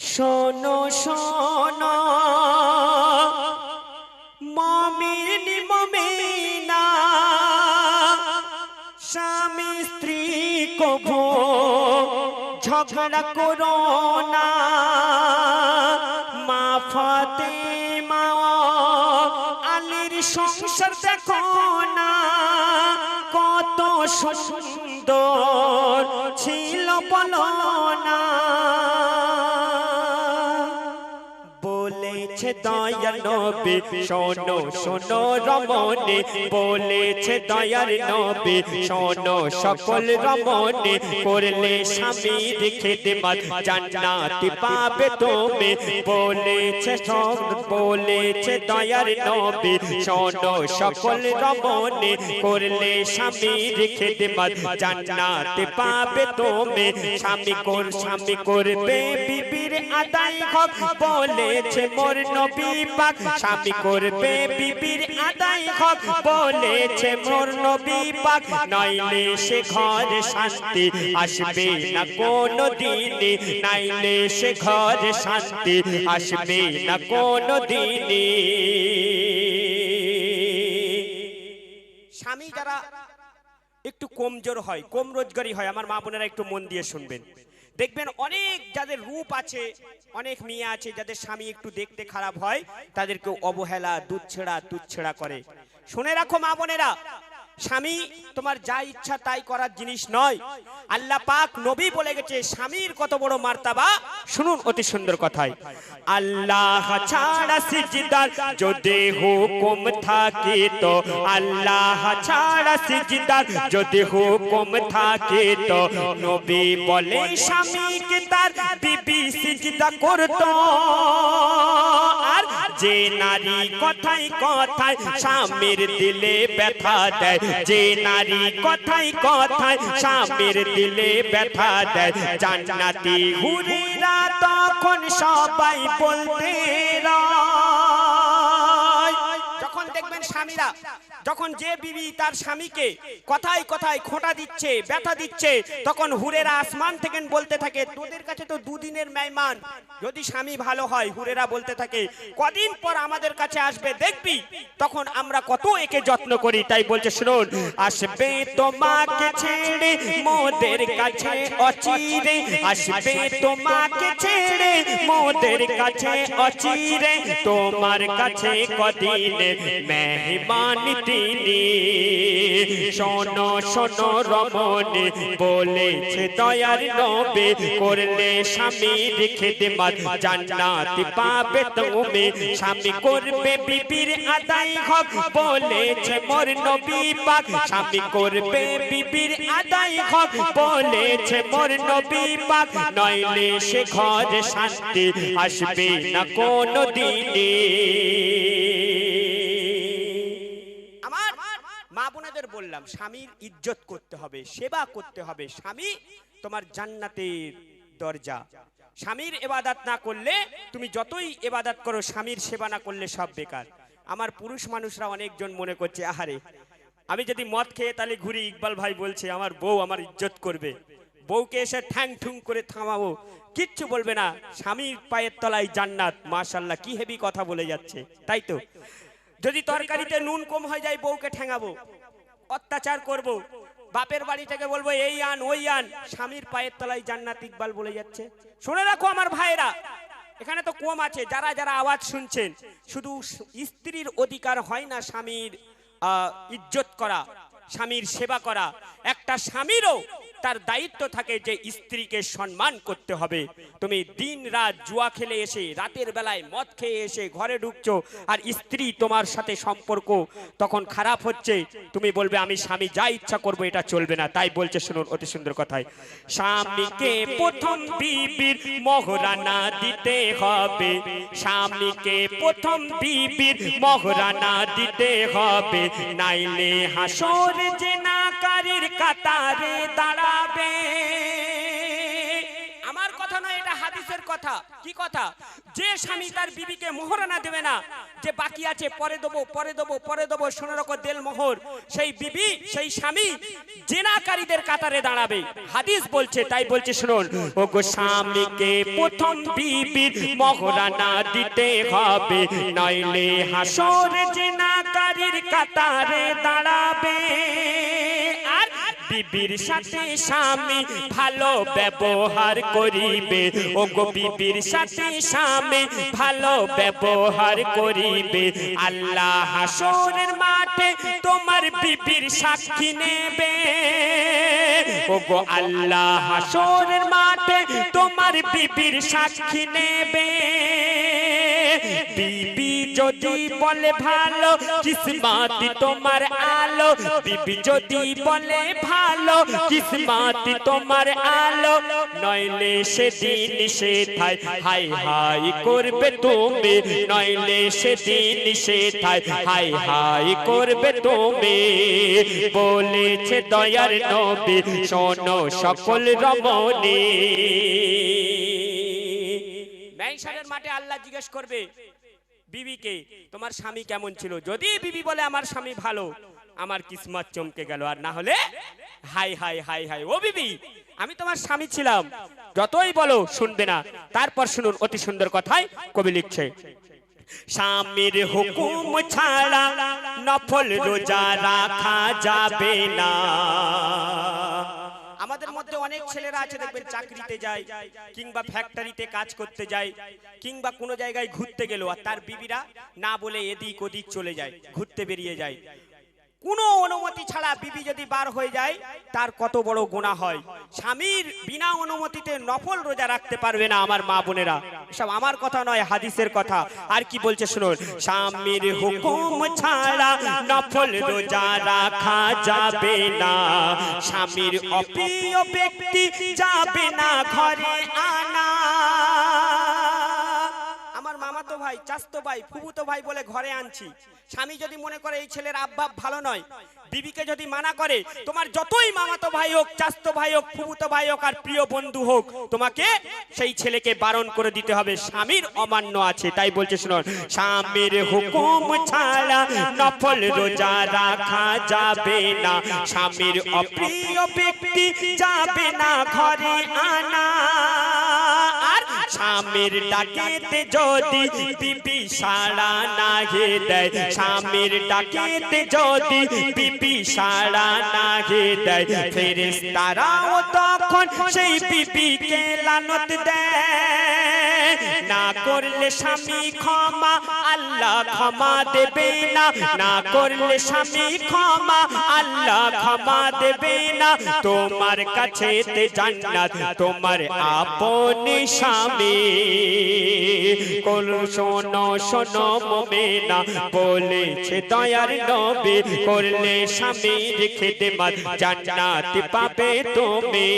শোনো শোনো। মমিন, মমিনা। স্বামী, স্ত্রী কভো ঝগড়া করো না। মা ফতে মা আলীর সংসার দেখো না। কত সুন্দর ছিল বলো না। বলেছে দয়ার নবী শোনো শোনো রমণী বলেছে দয়ার নবী। শোনো সকল রমণী করলে স্বামী রেখে দেবার জান্নাত পাবে তুমি বলেছে সব বলেছে দয়ার নবী। শোনো সকল রমণী করলে স্বামী রেখে দেবার জান্নাত পাবে তুমি স্বামী কর স্বামী করবে বিবির আদায় হক বলেছে মোর নবী পাক। স্বামী করবে বিবির আদায় হক বলেছে স্বামী যারা একটু কমজোর হয়, কম রোজগারি হয়, আমার মা বোনেরা একটু মন দিয়ে শুনবেন। দেখবেন অনেক যাদের রূপ আছে, অনেক মেয়ে আছে, যাদের স্বামী একটু দেখতে খারাপ হয় তাদেরকে অবহেলা দুচ্ছেড়া তুচ্ছেড়া করে। শুনে রাখো মা বোনেরা, স্বামী তোমার যা ইচ্ছা তাই করার জিনিস নয়। আল্লাহ পাক নবী বলে গেছে, স্বামীর কত বড় মার্তাবা। শুনুন অতি সুন্দর কথায়। আল্লাহ ছাড়া সিজদার যদি হুকুম থাকে তো, আল্লাহ ছাড়া সিজদার যদি হুকুম থাকে তো, নবী বলে স্বামীকে তার বিবি সিজদা করতো। যে নারী কথাই কথায় স্বামীর দিলে ব্যথা দেয়, যে নারী কথাই কথায় স্বামীর দিলে ব্যথা দেয় জান্নাতি হুরিরা তখন সবাই বলতে। যখন দেখবেন স্বামীরা যখন যে বিবি তার স্বামীকে কথায় কথায় খোঁটা দিচ্ছে, ব্যথা দিচ্ছে, তখন হুরেরা আসমান থেকে বলতে থাকে, তোদের কাছে তো দুদিনের মেহমান। যদি স্বামী ভালো হয়, হুরেরা বলতে থাকে, কদিন পর আমাদের কাছে আসবে, দেখবি? তখন আমরা কত একে যত্ন করি। তাই বলছে, শুনুন, আসবে তোমাকে ছেড়ে মোদের কাছে অচিরে, আসবে তোমাকে ছেড়ে মোদের কাছে অচিরে। তোমার কাছে কদিনে মেহমান তিনি শোনো শোনো, রমণী, বলেছে দয়ার নবে করলে স্বামী দেবার জান্নাত পাবে তুমি। স্বামী করবে বিবির আদায় হক, বলেছে মোর নবী পাক। স্বামী করবে বিবির আদায় হক, বলেছে মোর নবী পাক। নইলে সে ঘরে শান্তি আসবে না কোনো দিনে মা বোনেদের বললাম, স্বামীর ইজ্জত করতে হবে, সেবা করতে হবে। স্বামী তোমার জান্নাতের দরজা। স্বামীর এবাদাত না করলে, তুমি যতই এবাদাত করো, স্বামীর সেবা না করলে সব বেকার। আমার পুরুষ মানুষরা অনেকজন মনে করছে, আহারে, আমি যদি মদ খেয়ে তাহলে ঘুরি, ইকবাল ভাই বলছে, আমার বউ আমার ইজ্জত করবে। বউকে এসে ঠ্যাং ঠুং করে থামাবো। কিচ্ছু বলবে না, স্বামীর পায়ের তলায় জান্নাত। মাশাল্লাহ কি হেভি কথা বলে যাচ্ছে, তাই তো? যদি তরকারিতে নুন কম হয়ে যায় বউকে ঠেঙাবো। অত্যাচার করব। বাপের বাড়ি থেকে বলব এই আন ওই আন। স্বামীর পায়ের তলায় জান্নাত ইকবাল বলে যাচ্ছে। শুনে রাখো আমার ভাইয়েরা এখানে তো কম আছে যারা যারা আওয়াজ শুনছেন শুধু স্ত্রীর অধিকার হয় না স্বামীর আহ, ইজ্জত করা স্বামীর সেবা করা। একটা স্বামীরও তার দায়িত্ব থাকে যে স্ত্রীকে সম্মান করতে হবে। তুমি দিন রাত জুয়া খেলে এসে, রাতের বেলায় মদ খেয়ে এসে ঘরে ঢুকছো আর স্ত্রী তোমার সাথে সম্পর্ক তখন খারাপ হচ্ছে। তুমি বলবে, আমি স্বামী, যা ইচ্ছা করব, এটা চলবে না। তাই বলছে শুনুন অতি সুন্দর কথায়। স্বামীকে প্রথম বিবির মহরানা দিতে হবে। স্বামীকে প্রথম বিবির মহরানা দিতে হবে। নাইলে হাসর যে নাকারির কাতারে দাঁড়াবে আমার কথা নয়, এটা হাদিসের কথা। কি কথা? যে স্বামী তার বিবিকে মোহরানা দেবে না, যে বাকি আছে, পরে দেবো পরে দেবো পরে দেবো, শোনো রকম দেল মোহর। সেই বিবি, সেই স্বামী জেনাকারীদের কাতারে দাঁড়াবে। হাদিস বলছে, তাই বলছে, শুনুন। ও গো স্বামীকে প্রথম বিবির মহরানা দিতে হবে, নইলে হাসর জেনাকারীর কাতারে দাঁড়াবে। বিবির সাথে স্বামী ভালো ব্যবহার করিবে। ও গো বিবির সাথে স্বামী ভালো ব্যবহার করিবে। আল্লাহ হাসরের মাঠে তোমার বিবির সাক্ষী নেবে। ও গো আল্লাহ হাসরের মাঠে তোমার বিবির সাক্ষী নেবে। বিবি যদি বলে ভালো, কিসমাতি তোমার আলো, বিবি যদি বলে ভালো, কিসমাতি তোমার আলো, নইলে সেদিন সে থাই হাই হাই করবে তুমি, নইলে সেদিন সে থাই হাই হাই করবে তুমি। বলেছে দয়ার নবী, শোনো সকল রমণী। মাঠে আল্লাহ জিজ্ঞেস করবে বিবিকে, তোমার স্বামী কেমন ছিল? যদি বিবি বলে আমার স্বামী ভালো, আমার কিসমত চমকে গেল, আর না হলে হাই হাই হাই হাই, ও বিবি, আমি তোমার স্বামী ছিলাম। যতই বলো, শুনবে না। তারপর শুনুন অতি সুন্দর কথায় কবি লিখছে, স্বামীর হুকুম ছাড়া নফল রোজা রাখা যাবে না। আমাদের মধ্যে অনেক ছেলেরা আছে দেখবেন চাকরিতে যায় কিংবা ফ্যাক্টরিতে কাজ করতে যায় কিংবা কোনো জায়গায় ঘুরতে গেল আর তার বিবিরা না বলে এদিক ওদিক চলে যায় ঘুরতে বেরিয়ে যায়। কোনো অনুমতি ছাড়া বিবি যদি বার হয়ে যায়, তার কত বড় গুণা হয়। স্বামীর বিনা অনুমতিতে নফল রোজা রাখতে পারবে না আমার মা বোনেরা। সব আমার কথা নয়, হাদিসের কথা। আর কি বলছে শুনুন, স্বামীর হুকুম ছাড়া নফল রোজা রাখা যাবে না। স্বামীর অপ্রিয় ব্যক্তি যাবে না ঘরে আনা। ভাই, চাস্তো ভাই ফুফুতো ভাই বলে ঘরে আনছি। স্বামী যদি মনে করে এই ছেলের আব্বাব ভালো নয়, বিবিকে যদি মানা করে, তোমার যতই মামাতো ভাই হোক, চাস্তো ভাই হোক ফুফুতো ভাই হোক, আর প্রিয় বন্ধু হোক, তোমাকে সেই ছেলেকে বারণ করে দিতে হবে। স্বামীর অমান্য আছে, তাই বলছে শুনুন স্বামীর হুকুম ছাড়া নফল রোজা রাখা যাবে না। স্বামীর অপ্রিয় ব্যক্তি যাবে না ঘরে আনা। স্বামীর ডাকেতে যদি পিপি সাড়া না গে দেয়, স্বামীর ডাকেতে যদি পিপি সাড়া না গে দেয় ফেরেস তারাও তখন সেই বিপিকে লানত দেয়। না করলে স্বামী ক্ষমা, আল্লাহ ক্ষমা দেবে না। না করলে স্বামী ক্ষমা, আল্লাহ ক্ষমা দেবে না। তোমার কাছে তোমার আপনি স্বামী। কোন শোনো শোনো মোমেনা, বলেছে দয়ার নবী, করলে স্বামীর খেদমত জান্নাত পাবে তুমি।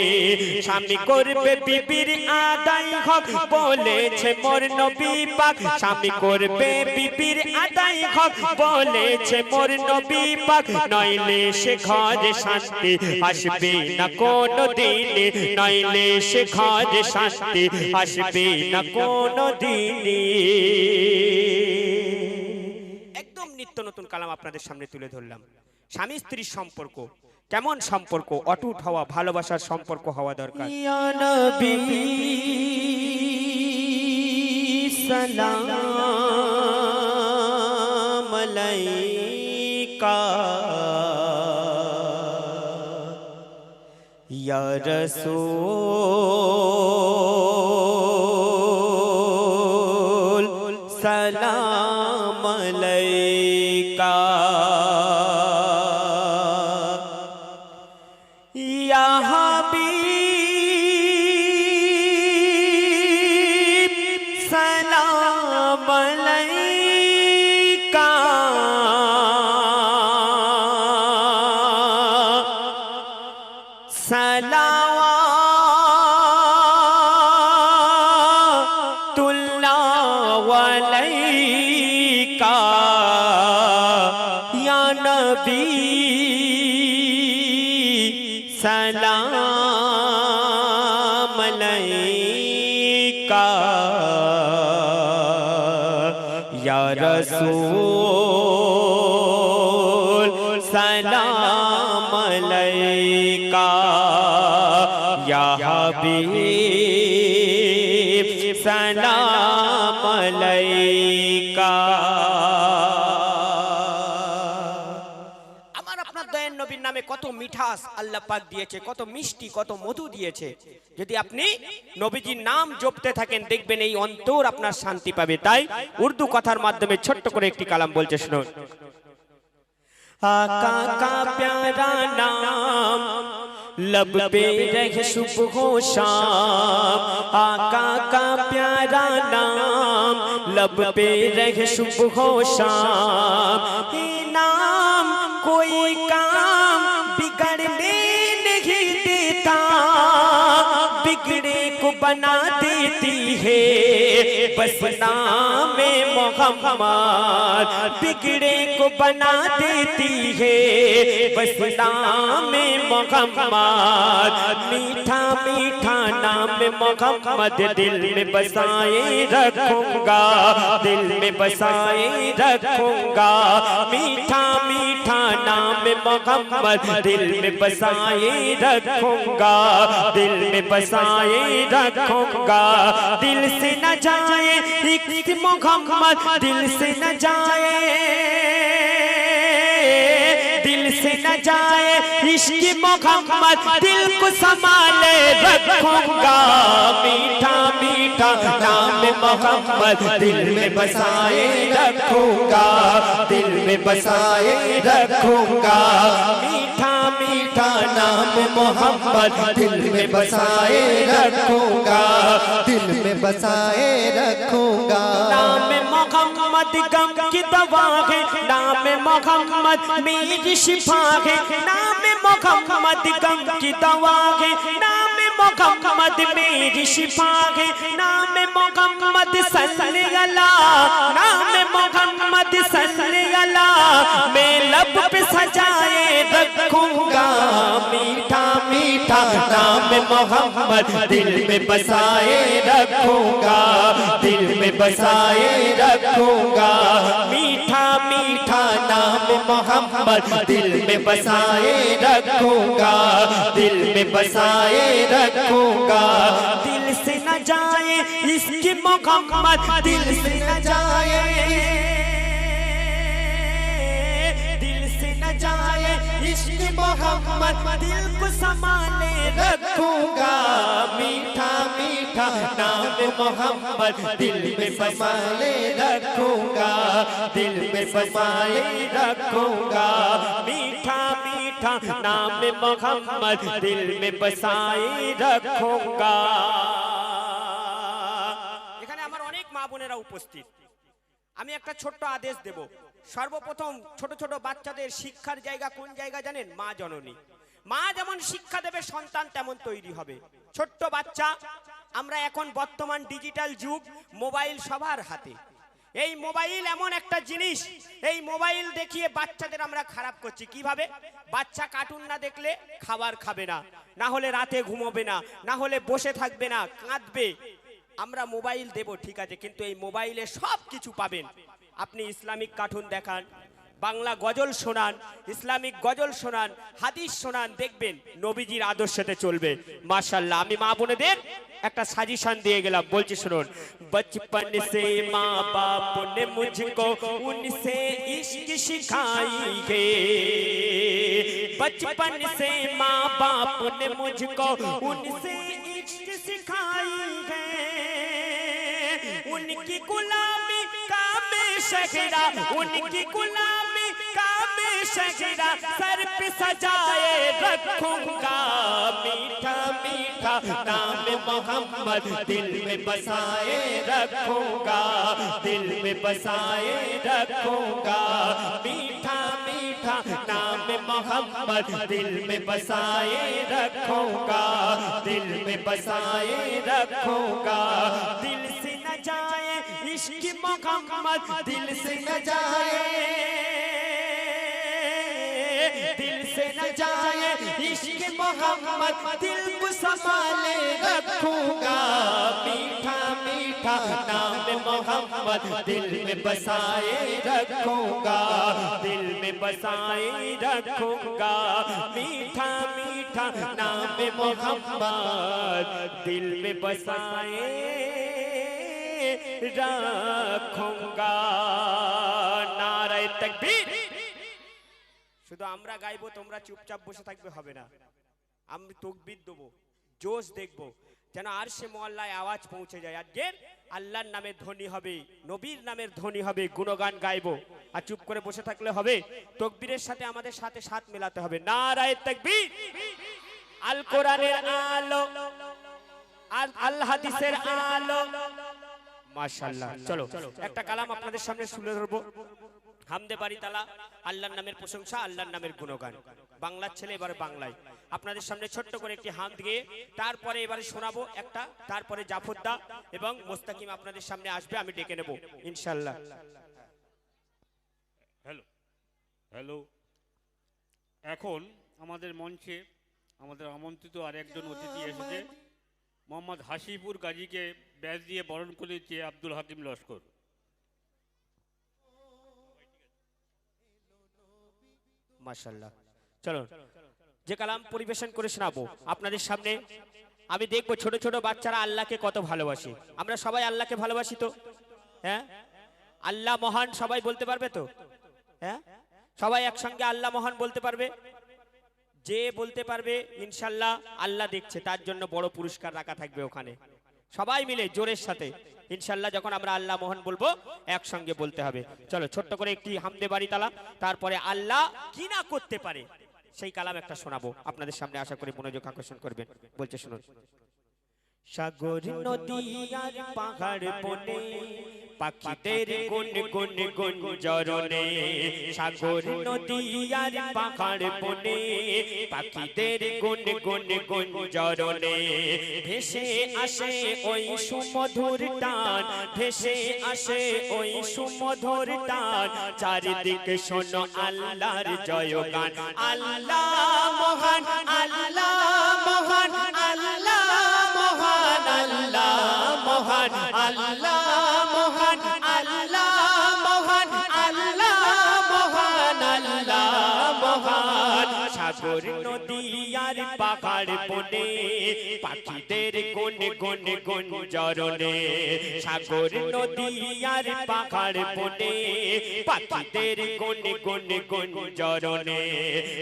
স্বামী করবে বিবির আদায় হক বলেছে মোর নবী পাক। স্বামী করবে বিপির আদাই হক বলেছে মোর নবী পাক নইলে সে ঘরে শান্তি আসবে না কোন দিনে নইলে সে ঘরে শান্তি আসবে না কোন দিনে একদম নিত্য নতুন কালাম আপনাদের সামনে তুলে ধরলাম। স্বামী স্ত্রীর সম্পর্ক কেমন সম্পর্ক? অটুট হওয়া ভালোবাসার সম্পর্ক হওয়া দরকার। सलाम अलैका या रसूल सलावतुल्लाह আমার আপনার দয়ান নবীর নামে কত মিঠাস আল্লাহ পাক দিয়েছে কত মিষ্টি কত মধু দিয়েছে যদি আপনি নবীজির নাম জপতে থাকেন দেখবেন এই অন্তর আপনার শান্তি পাবে তাই উর্দু কথার মাধ্যমে ছোট্ট করে একটি কালাম বলছে শুনুন आका का प्यारा नाम लब पे रहे सुबह शाम आका का प्यारा नाम लब पे रहे सुबह शाम ये नाम कोई काम बिगड़ने नहीं देता, बिगड़े को बना देती है। बस नाम मोहम्मद, बिगड़े को बना देती है। बस नाम मोहम्मद, मीठा मीठा नाम मोहम्मद। दिल में बसाए रखूँगा, दिल में बसाए रखूँगा। मीठा मीठा नाम मोहम्मद दिल में बसाए रखूँगा, दिल में बसाए रखूँगा। दिल से न जाए एक मोहम्मद दिल से न जाए, दिल से न जाए इश्क मोहम्मद दिल को संभाले रखूँगा। मीठा मीठा नाम मोहम्मद दिल में बसाए रखूँगा। में बसाए रखूँगा। मीठा मीठा नाम मोहम्मद दिल में बसाए रखूँगा, दिल में बसाए रखूँगा। नाम मोहम्मद गम की दवा है, नाम मोहम्मद मेरी शिफा है, नाम मोहम्मद गम की दवा है, नाम मोहम्मद मेरी शिफा है, नाम मोहम्मद सल्ले अला नाम मोहम्मद सल्ले अला मैं लब पे सजाए रखूँगा मीठा मीठा नाम मोहम्मद दिल में बसाए रखूँगा। दिल में बसाए रखूँगा। मीठा मीठा नाम मोहम्मद दिल में बसाए रखूँगा। दिल में बसाए रखूँगा। दिल से न जाए इसकी मोहम्मद, दिल से न जाए। इश्क मोहम्मद दिल को संभाले रखूंगा मीठा मीठा नाम मोहम्मद दिल में बसाए रखूंगा दिल में बसाए रखूंगा मीठा मीठा नाम मोहम्मद दिल में बसाए रखूंगा এখানে আমার অনেক মা বোনেরা উপস্থিত আমি একটা ছোট্ট আদেশ দেব। সর্বপ্রথম ছোট ছোট বাচ্চাদের শিক্ষার জায়গা কোন জায়গা জানেন? মা জননী। মা যেমন শিক্ষা দেবে, সন্তান তেমন তৈরি হবে। ছোট্ট বাচ্চা, আমরা এখন বর্তমান ডিজিটাল যুগ, মোবাইল সবার হাতে। এই মোবাইল এমন একটা জিনিস, এই মোবাইল দেখিয়ে বাচ্চাদের আমরা খারাপ করছি। কীভাবে? বাচ্চা কার্টুন না দেখলে খাবার খাবে না। না হলে রাতে ঘুমোবে না না হলে বসে থাকবে না, কাঁদবে। আমরা মোবাইল দেব, ঠিক আছে, কিন্তু এই মোবাইলে সব কিছু পাবেন। আপনি ইসলামিক কার্টুন দেখান, বাংলা গজল শোনান, ইসলামিক গজল শোনান, হাদিস শোনান, দেখবেন নবীজির আদর্শতে চলবে। মাশাল্লাহ আমি মা বোনেদের একটা সাজেশন দিয়ে গেলাম, বলছি শুনুন, বচপন সে মা বাপ নে মুঝকো, উনসে ইশক শিখাই হে। বচপন সে মা বাপ নে মুঝকো, উনসে उनकी गुलामी का शहरा, उनकी गुलामी का मैं शहरा, सर पे सजाए रखूँगा मीठा मीठा, नाम मोहम्मद दिल में बसाए रखूँगा, दिल में बसाए रखूँगा, मीठा मीठा, नाम मोहम्मद दिल में बसाए रखूँगा, दिल में बसाए रखूँगा, दिल इश्क मोहम्मद दिल से न जाए, दिल से न जाए इश्क मोहम्मद दिल को संभाले रखूँगा। मीठा मीठा नाम मोहम्मद दिल में बसाए रखूँगा, दिल में बसाए रखूँगा। मीठा मीठा नाम मोहम्मद दिल में बसाए শুধু আমরা গাইবো, তোমরা চুপচাপ বসে থাকবে, হবে না। আমি তকবির দেবো, জোশ দেখব, যেন আর সে মহল্লায় আওয়াজ পৌঁছে যায়। আজকের আল্লাহর নামে ধ্বনি হবে, নবীর নামের ধ্বনি হবে, গুণগান গাইব। আর চুপ করে বসে থাকলে হবে, তকবীরের সাথে আমাদের সাথে সাথ মেলাতে হবে। না রায় তকবীর। আল কোরআনের আলো, আল হাদিসের আলো মাশাআল্লাহ। চলো একটা কালাম আপনাদের সামনে শুনে ধরবো। হামদে বাড়ি তালা আল্লাহর নামের প্রশংসা আল্লাহর নামের গুণগান। বাংলার ছেলে এবারে বাংলায়। আপনাদের সামনে ছোট্ট করে একটি হাম দিয়ে তারপরে এবারে শোনাবো একটা তারপরে জাফরদা এবং মোস্তাকিম আপনাদের সামনে আসবে আমি ডেকে নেব ইনশাল্লাহ হ্যালো হ্যালো। এখন আমাদের মঞ্চে আমাদের আমন্ত্রিত আর একজন অতিথি এসেছে মোহাম্মদ হাসিপুর গাজীকে ব্যাচ দিয়ে বরণ করে দিচ্ছে আব্দুল হাকিম লস্কর। মাশাল্লাহ চলো যে কালাম পরিবেশন করে শোনাবো আপনাদের সামনে। আমি দেখব ছোট ছোট বাচ্চারা আল্লাহকে কত ভালোবাসে। আমরা সবাই আল্লাহকে ভালোবাসি তো? হ্যাঁ? আল্লাহ মহান সবাই বলতে পারবে তো? হ্যাঁ? সবাই একসঙ্গে আল্লাহ মহান বলতে পারবে? যে বলতে পারবে ইনশাল্লাহ আল্লাহ দেখছে, তার জন্য বড় পুরস্কার রাখা থাকবে ওখানে। সবাই মিলে জোরের সাথে। ইনশাল্লাহ যখন আমরা আল্লাহ মোহন বলব, একসঙ্গে বলতে হবে। চলো ছোট্ট করে একটি হামদে বাড়ি তালা তারপরে আল্লাহ কি না করতে পারে, সেই কালাম একটা শোনাবো। আপনাদের সামনে আশা করি মনোযোগ আকর্ষণ করবেন। বলছে শুনুন। সাগর নদী আর পাহাড় বনে পাখিদের গুন গুন গুন জরনে সাগর নদী আর পাহাড় বনে পাখিদের গুন গুন গুন জরনে ভেসে আসে ওই সুমধুর টান ভেসে আসে ওই সুমধুর টান। চারিদিকে শোনো আল্লাহর জয়গান। আল্লাহ মহান আল্লাহ আল্লাহ সাগর নদী আর পাহাড় বনে, পাখিদের গুন গুন গুন জরনে সাগর নদী আর পাহাড় বনে, পাখিদের গুন গুন গুন জরনে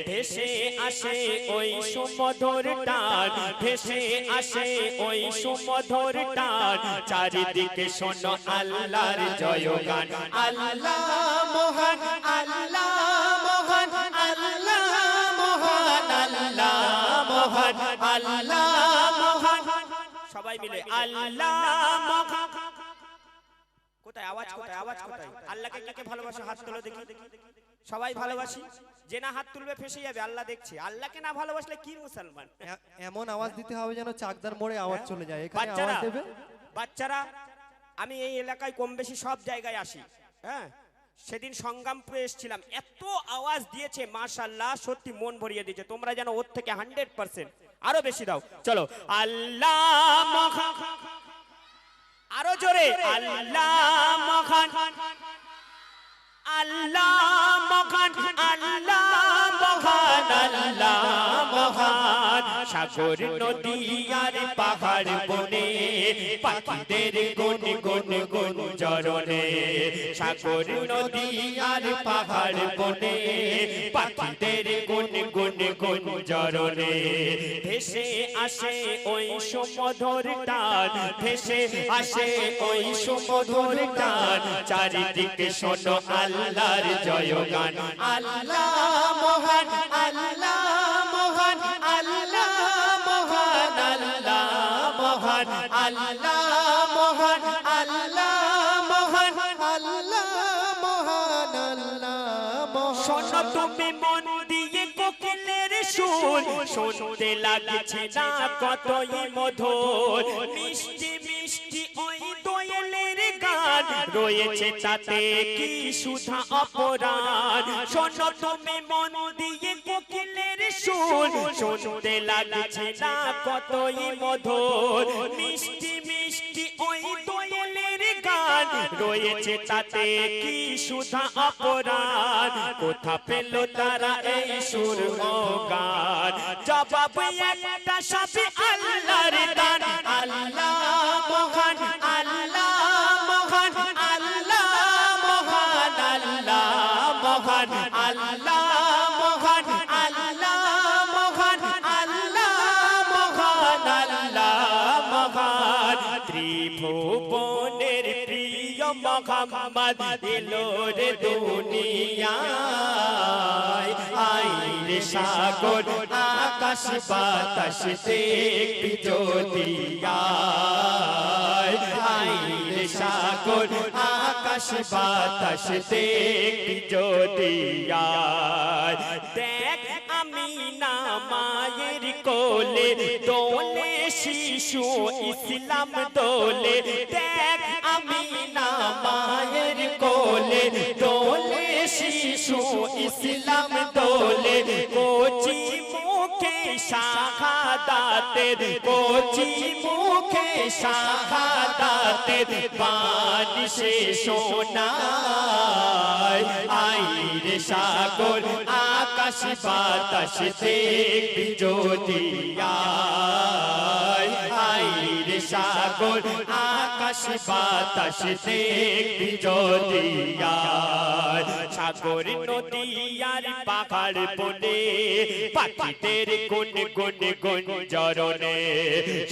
ভেসে আসে ওই সুমধুর টান, ভেসে আসে ওই সুমধুর টান। চারিদিকে শোনো আল্লাহর জয়গান। আল্লাহ মহান, আল্লাহ মহান আল্লাহ মহান। সবাই মিলে আল্লাহ মহান। কোথায়? আওয়াজ কোথায়? আওয়াজ কোথায়? আল্লাহকে কে কে ভালোবাসো? হাত তোলো দেখি। সবাই ভালোবাসি। যে না হাত তুলবে ফেসে যাবে। আল্লাহ দেখছে। আল্লাহকে না ভালোবাসলে কি মুসলমান? এমন আওয়াজ দিতে হবে যেন চাকদার মোড়ে আওয়াজ চলে যায়। এখানে আওয়াজ দেবে? বাচ্চারা আমি এই এলাকায় কম বেশি সব জায়গায় আসি। হ্যাঁ? সেদিন সংগ্রামপুরে এসেছিলাম। এত আওয়াজ দিয়েছে মাশাল্লাহ সত্যি মন ভরিয়ে দিয়েছে। তোমরা যেন ওর থেকে হান্ড্রেড পার্সেন্ট আরও বেশি দাও। চলো, আল্লাহ আরও জোরে, আল্লাহ আল্লাহ আল্লাহ মহান, সাগর নদী আর পাহাড় বনে, পাখিদের গুন গুন গুন জরনে সাগর নদী আর পাহাড় বনে, পাখিদের গুন গুন গুন জরনে ভেসে আসে ওই সুমধুর টান, ভেসে আসে ওই সুমধুর টান, চারিদিকে শোনো আল্লাহর জয়গান। আল্লাহ শুনতে লাগছে না কতই মধুর মিষ্টি মিষ্টি ওই দোয়েলের গান, রয়েছে তাতে কি সুধা অপরাধ? শোনো, তুমি মন সুর শুনতে লাগছে না কতই মধুর। মিষ্টি মিষ্টি ওই দোয়েলের গান রয়েছে তাতে কি সুধা অপরাধ? কোথা পেল তারা এই সুর গান জবাব একটা সবে আল্লাহর দান। আল্লাহ মহান আল্লাহ মহান আল্লাহ মহান আল্লাহ মহান আল্লাহ ত্রিভুবনের প্রিয় মোহাম্মদ এলো রে দুনিয়ায়। আইরে সাগর, আকাশ বাতাস দেখবি আয় আইরে সাগর, আকাশ বাতাস দেখবি যদি দেখ আমি না মায়ের কোলে, দোলে শিশু ইসলাম দোলে, দেখ আমি না মায়ের কোলে, দোলে শিশু ইসলাম দোলে, কোচি মুখে শাহাদাতের কোচি মুখে শাহাদাতের বাণী সে শোনায় আইরে সাগর আকাশ বাতাস দেখবি আইরে সাগর, আকাশ বাতাস দেখবি সাগর নদী আর পাহাড় বনে, পাখিদের গুন গুন গুন জরনে।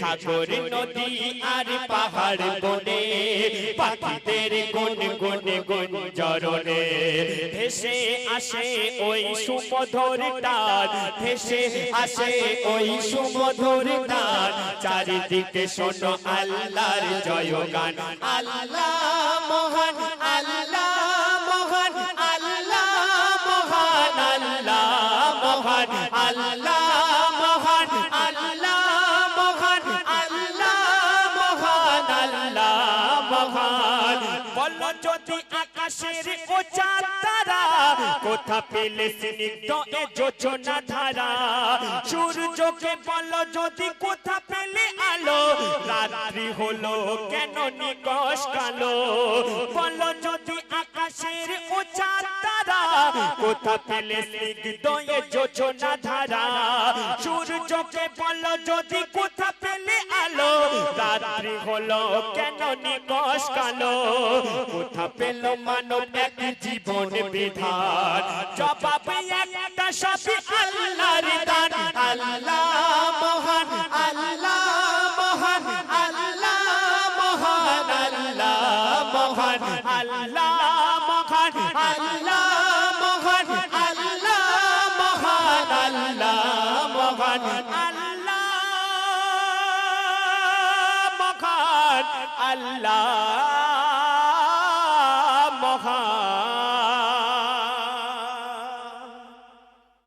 সাগর নদী আর পাহাড় বনে, পাখিদের জরনে। ভেসে আসে ওই সুমধুর ভেসে আসে ওই সুমধুর চারিদিকে শোনো আল্লাহর জয়গান। আল্লাহ মহান আল্লাহ মহান আল্লাহ মহান আল্লাহ মহান আল্লাহ মহান আল্লাহ মহান আল্লাহ মহান আল্লাহ মহান। বল যদি আকাশের ওচা তারা, কোথা পেলে স্নিগ্ধ এ যোচনা ধারা? সূর্যকে বল যদি কোথা পেলে আলো? রাত্রি হলো কেন নিকশ কালো? বল যদি আকাশের ওচা তারা, কোথা পেলে স্নিগ্ধ এ যোচনা ধারা? সূর্যকে বল যদি কোথা আলো রাত্রি হলো কেন নিকশ কালো? কোথা পেল মানব এক জীবন বিধান? জবাব একটা সবই আল্লাহর দান। আল্লাহ মহান আল্লাহ মহান আল্লাহ মহান আল্লাহ মহান আল্লাহ মহান আল্লাহ মহান আল্লাহ মহান আল্লাহ মহান, আল্লাহ Allah.